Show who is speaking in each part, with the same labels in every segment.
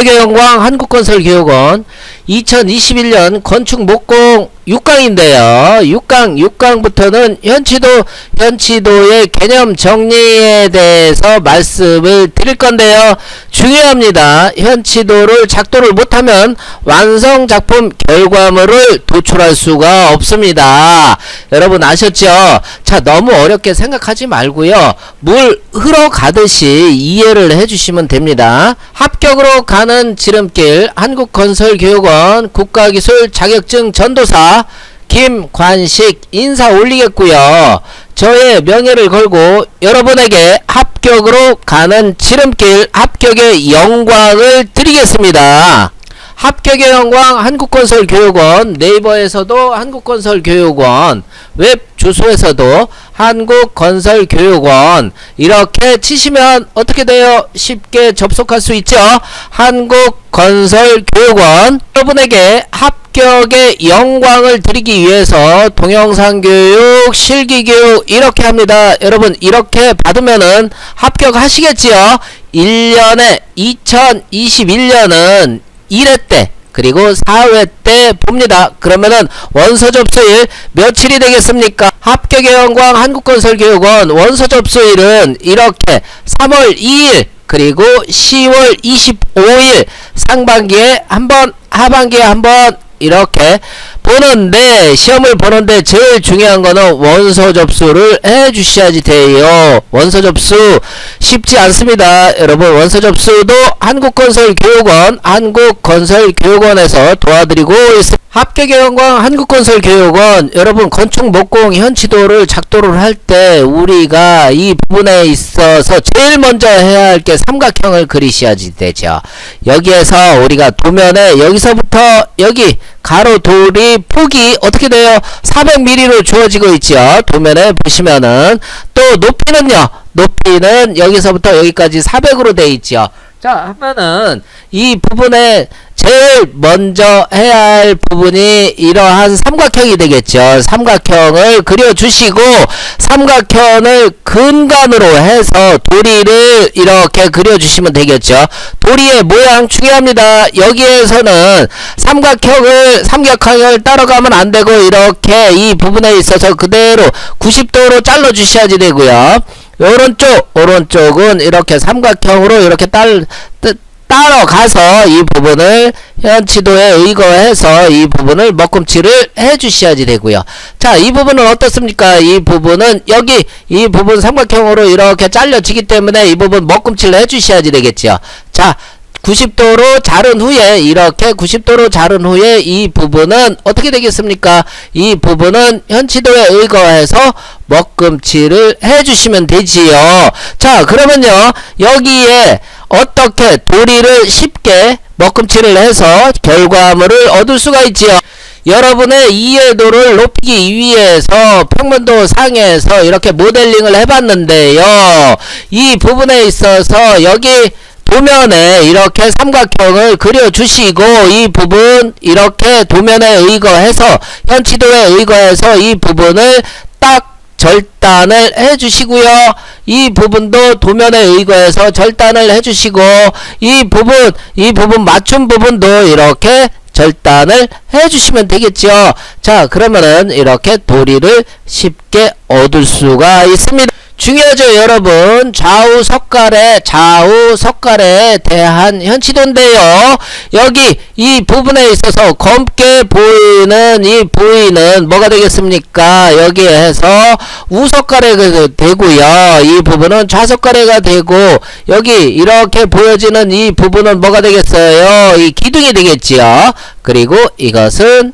Speaker 1: 세계영광 한국건설교육원 2021년 건축 목공 6강인데요. 6강, 6강부터는 현치도, 현치도의 개념 정리에 대해서 말씀을 드릴 건데요. 중요합니다. 현치도를 작도를 못하면 완성 작품 결과물을 도출할 수가 없습니다. 여러분 아셨죠? 자, 너무 어렵게 생각하지 말고요. 물 흘러가듯이 이해를 해주시면 됩니다. 합격으로 가는 지름길 한국건설교육 원 국가기술 자격증 전도사 김관식 인사 올리겠고요. 저의 명예를 걸고 여러분에게 합격으로 가는 지름길 합격의 영광을 드리겠습니다. 합격의 영광 한국건설교육원 네이버에서도 한국건설교육원 웹 주소에서도 한국건설교육원 이렇게 치시면 어떻게 돼요? 쉽게 접속할 수 있죠. 한국건설교육원 여러분에게 합격의 영광을 드리기 위해서 동영상교육, 실기교육 이렇게 합니다. 여러분 이렇게 받으면은 합격하시겠지요. 1년에 2021년은 1회 때 그리고 4회 때 봅니다. 그러면은 원서 접수일 며칠이 되겠습니까? 합격의 영광 한국건설교육원 원서 접수일은 이렇게 3월 2일 그리고 10월 25일 상반기에 한번 하반기에 한번 이렇게 보는데 시험을 보는데 제일 중요한 거는 원서 접수를 해 주셔야지 돼요. 원서 접수 쉽지 않습니다. 여러분 원서 접수도 한국건설교육원 한국건설교육원에서 도와드리고 있습니다. 영광 한국건설교육원 여러분 건축 목공 현지도를 작도를 할 때 우리가 이 부분에 있어서 제일 먼저 해야 할 게 삼각형을 그리셔야지 되죠. 여기에서 우리가 도면에 여기서부터 여기 가로 돌이 폭이 어떻게 돼요? 400mm로 주어지고 있죠. 도면에 보시면은 또 높이는요. 높이는 여기서부터 여기까지 400으로 돼 있죠. 자, 하면은 이 부분에 제일 먼저 해야 할 부분이 이러한 삼각형이 되겠죠. 삼각형을 그려주시고 삼각형을 근간으로 해서 도리를 이렇게 그려주시면 되겠죠. 도리의 모양 중요합니다. 여기에서는 삼각형을 삼각형을 따라가면 안 되고 이렇게 이 부분에 있어서 그대로 90도로 잘라 주셔야지 되고요. 오른쪽 오른쪽은 이렇게 삼각형으로 이렇게 딸 뜨, 따라가서 이 부분을 현치도에 의거해서 이 부분을 먹금치를 해 주셔야지 되고요. 자, 이 부분은 어떻습니까? 이 부분은 여기 이 부분 삼각형으로 이렇게 잘려지기 때문에 이 부분 먹금치를 해 주셔야지 되겠죠. 자, 90도로 자른 후에 이렇게 90도로 자른 후에 이 부분은 어떻게 되겠습니까? 이 부분은 현치도에 의거해서 먹금치를 해주시면 되지요. 자 그러면요 여기에 어떻게 도리를 쉽게 먹금치를 해서 결과물을 얻을 수가 있지요. 여러분의 이해도를 높이기 위해서 평면도 상에서 이렇게 모델링을 해봤는데요. 이 부분에 있어서 여기 도면에 이렇게 삼각형을 그려주시고 이 부분 이렇게 도면에 의거해서 현치도에 의거해서 이 부분을 딱 절단을 해주시고요. 이 부분도 도면에 의거해서 절단을 해주시고 이 부분 이 부분 맞춤 부분도 이렇게 절단을 해주시면 되겠죠. 자 그러면은 이렇게 도리를 쉽게 얻을 수가 있습니다. 중요하죠 여러분. 좌우 석갈의 좌우 석갈에 대한 현치도인데요. 여기 이 부분에 있어서 검게 보이는 이 부위는 뭐가 되겠습니까? 여기에서 우석가래가 되고요. 이 부분은 좌석가래가 되고 여기 이렇게 보여지는 이 부분은 뭐가 되겠어요? 이 기둥이 되겠지요. 그리고 이것은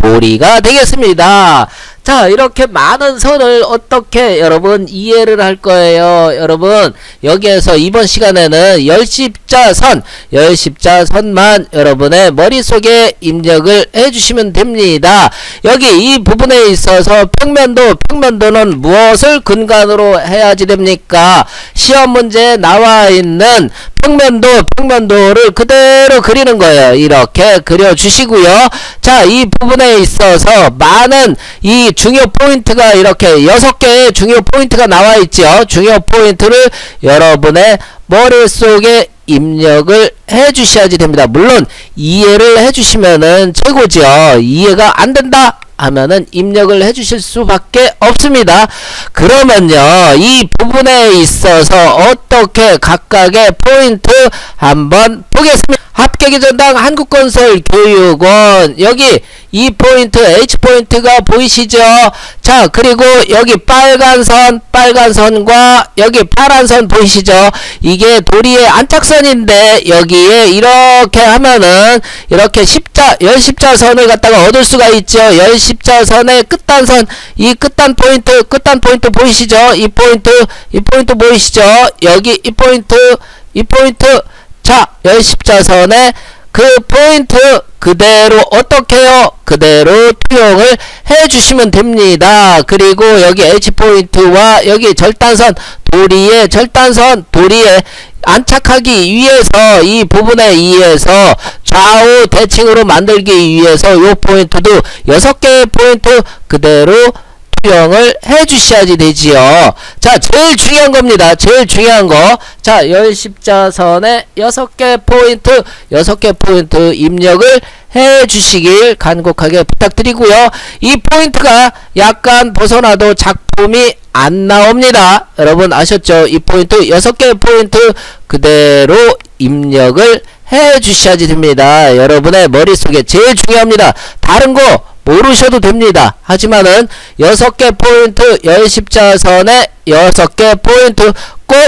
Speaker 1: 도리가 되겠습니다. 자, 이렇게 많은 선을 어떻게 여러분 이해를 할 거예요. 여러분, 여기에서 이번 시간에는 열십자선, 열십자선만 여러분의 머릿속에 입력을 해주시면 됩니다. 여기 이 부분에 있어서 평면도, 평면도는 무엇을 근간으로 해야지 됩니까? 시험 문제에 나와 있는 평면도, 평면도를 그대로 그리는 거예요. 이렇게 그려주시고요. 자, 이 부분에 있어서 많은 이 중요 포인트가 이렇게 여섯 개의 중요 포인트가 나와 있죠. 중요 포인트를 여러분의 머릿속에 입력을 해 주셔야지 됩니다. 물론 이해를 해 주시면은 최고죠. 이해가 안 된다 하면은 입력을 해 주실 수밖에 없습니다. 그러면요. 이 부분에 있어서 어떻게 각각의 포인트 한번 보겠습니다. 합격의 전당 한국건설 교육원 여기 이 포인트 H 포인트가 보이시죠? 자 그리고 여기 빨간 선 빨간 선과 여기 파란 선 보이시죠? 이게 도리의 안착선인데 여기에 이렇게 하면은 이렇게 십자 열십자선을 갖다가 얻을 수가 있죠. 열십자선의 끝단선 이 끝단 포인트 끝단 포인트 보이시죠? 이 포인트 이 포인트 보이시죠? 여기 이 포인트 이 포인트 자, 열십자선의 그 포인트 그대로 어떻게요? 그대로 투영을 해 주시면 됩니다. 그리고 여기 H 포인트와 여기 절단선 도리의 절단선 도리에 안착하기 위해서 이 부분에 의해서 좌우 대칭으로 만들기 위해서 요 포인트도 여섯 개의 포인트 그대로 투영을 해 주셔야지 되지요. 자, 제일 중요한 겁니다. 제일 중요한 거. 자, 열십자선에 여섯 개 포인트, 여섯 개 포인트 입력을 해 주시길 간곡하게 부탁드리고요. 이 포인트가 약간 벗어나도 작품이 안 나옵니다. 여러분 아셨죠? 이 포인트 여섯 개 포인트 그대로 입력을 해 주셔야지 됩니다. 여러분의 머릿속에 제일 중요합니다. 다른 거 모르셔도 됩니다. 하지만은 여섯 개 포인트 열십자선에 여섯 개 포인트 꼭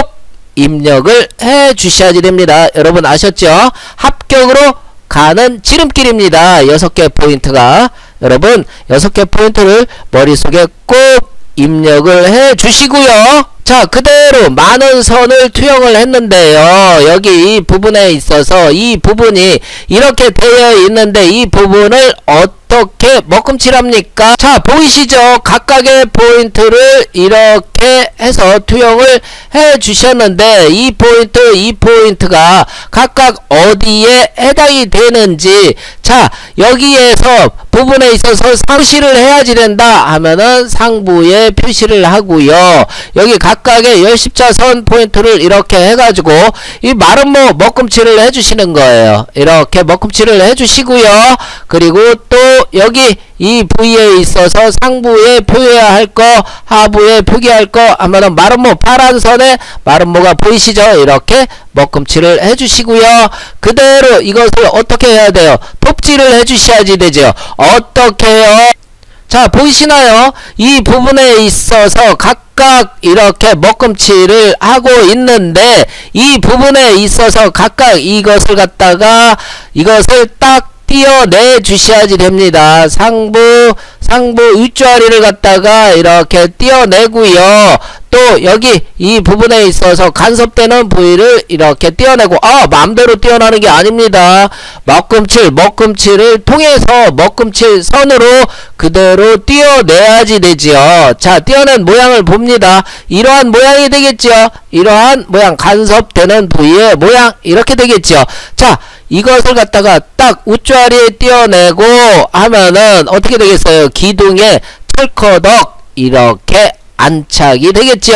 Speaker 1: 입력을 해 주셔야지 됩니다. 여러분 아셨죠? 합격으로 가는 지름길입니다. 여섯 개 포인트가 여러분 여섯 개 포인트를 머릿속에 꼭 입력을 해 주시고요. 자 그대로 많은 선을 투영을 했는데요. 여기 이 부분에 있어서 이 부분이 이렇게 되어 있는데 이 부분을 어떻게 먹금칠합니까? 자 보이시죠? 각각의 포인트를 이렇게 해서 투영을 해 주셨는데 이 포인트 이 포인트가 각각 어디에 해당이 되는지 자 여기에서 부분에 있어서 상시를 해야지 된다 하면은 상부에 표시를 하고요. 여기 각 각의 열십자선 포인트를 이렇게 해가지고 이 마름모 먹금칠을 해주시는 거예요. 이렇게 먹금칠을 해주시고요. 그리고 또 여기 이 부위에 있어서 상부에 표해야 할 거 하부에 표기할 거 하면은 마름모 파란 선에 마름모가 보이시죠? 이렇게 먹금칠을 해주시고요. 그대로 이것을 어떻게 해야 돼요? 톱질을 해주셔야지 되죠. 어떻게요 자 보이시나요 이 부분에 있어서 각각 이렇게 먹금칠을 하고 있는데 이 부분에 있어서 각각 이것을 갖다가 이것을 딱 띄어내 주셔야지 됩니다. 상부, 상부 윗자리를 갖다가 이렇게 띄어내고요. 또 여기 이 부분에 있어서 간섭되는 부위를 이렇게 띄어내고 아 마음대로 띄어나는 게 아닙니다. 먹금칠, 먹금칠을 통해서 먹금칠 선으로 그대로 띄어내야지 되지요. 자, 띄어낸 모양을 봅니다. 이러한 모양이 되겠죠. 이러한 모양 간섭되는 부위의 모양 이렇게 되겠죠. 자, 이것을 갖다가 딱 우짜리에 띄어내고 하면은 어떻게 되겠어요? 기둥에 철커덕 이렇게 안착이 되겠죠.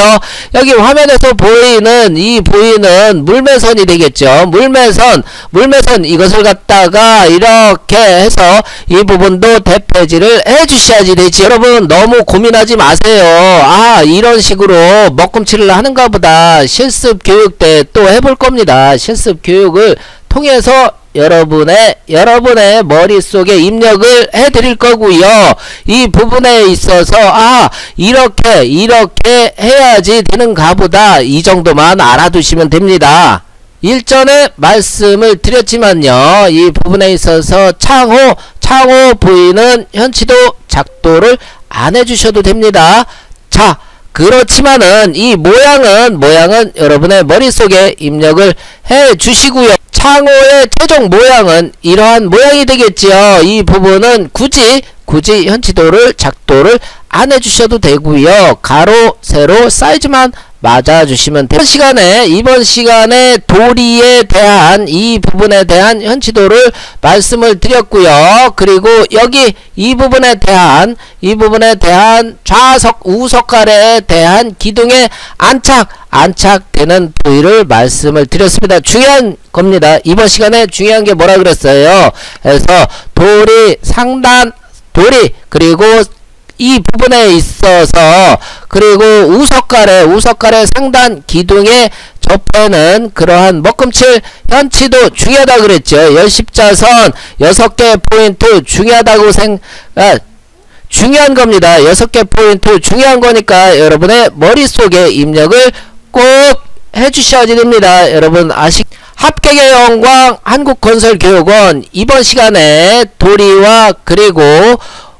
Speaker 1: 여기 화면에서 보이는 이 부위는 물매선이 되겠죠. 물매선, 물매선 이것을 갖다가 이렇게 해서 이 부분도 대패질을 해주셔야지 되지. 여러분 너무 고민하지 마세요. 아 이런 식으로 먹금치를 하는가 보다. 실습 교육 때 또 해볼 겁니다. 실습 교육을 통해서 여러분의 여러분의 머릿속에 입력을 해 드릴 거고요. 이 부분에 있어서 아 이렇게 이렇게 해야지 되는가 보다 이 정도만 알아두시면 됩니다. 일전에 말씀을 드렸지만요. 이 부분에 있어서 창호 창호 부위는 현치도 작도를 안 해주셔도 됩니다. 자 그렇지만은 이 모양은 모양은 여러분의 머릿속에 입력을 해 주시고요. 창호의 최종 모양은 이러한 모양이 되겠지요. 이 부분은 굳이 굳이 현지도를 작도를 안 해주셔도 되고요. 가로 세로 사이즈만 맞아주시면 돼요. 이번 시간에, 이번 시간에 도리에 대한 이 부분에 대한 현치도를 말씀을 드렸고요. 그리고 여기 이 부분에 대한, 이 부분에 대한 좌석, 우석갈에 대한 기둥의 안착, 안착되는 부위를 말씀을 드렸습니다. 중요한 겁니다. 이번 시간에 중요한 게 뭐라 그랬어요? 그래서 도리, 상단, 도리, 그리고 이 부분에 있어서 그리고 우석갈의 우석갈의 상단 기둥의 접해는 그러한 먹금칠 현치도 중요하다 그랬죠. 열십자선 여섯 개 포인트 중요하다고 생 아, 중요한 겁니다. 여섯 개 포인트 중요한 거니까 여러분의 머릿속에 입력을 꼭 해주셔야 됩니다. 여러분 아시 합격의 영광 한국건설교육원 이번 시간에 도리와 그리고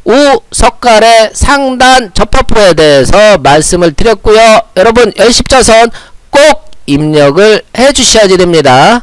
Speaker 1: 우석갈의 상단 접합부에 대해서 말씀을 드렸고요. 여러분 열십자선 꼭 입력을 해 주셔야 됩니다.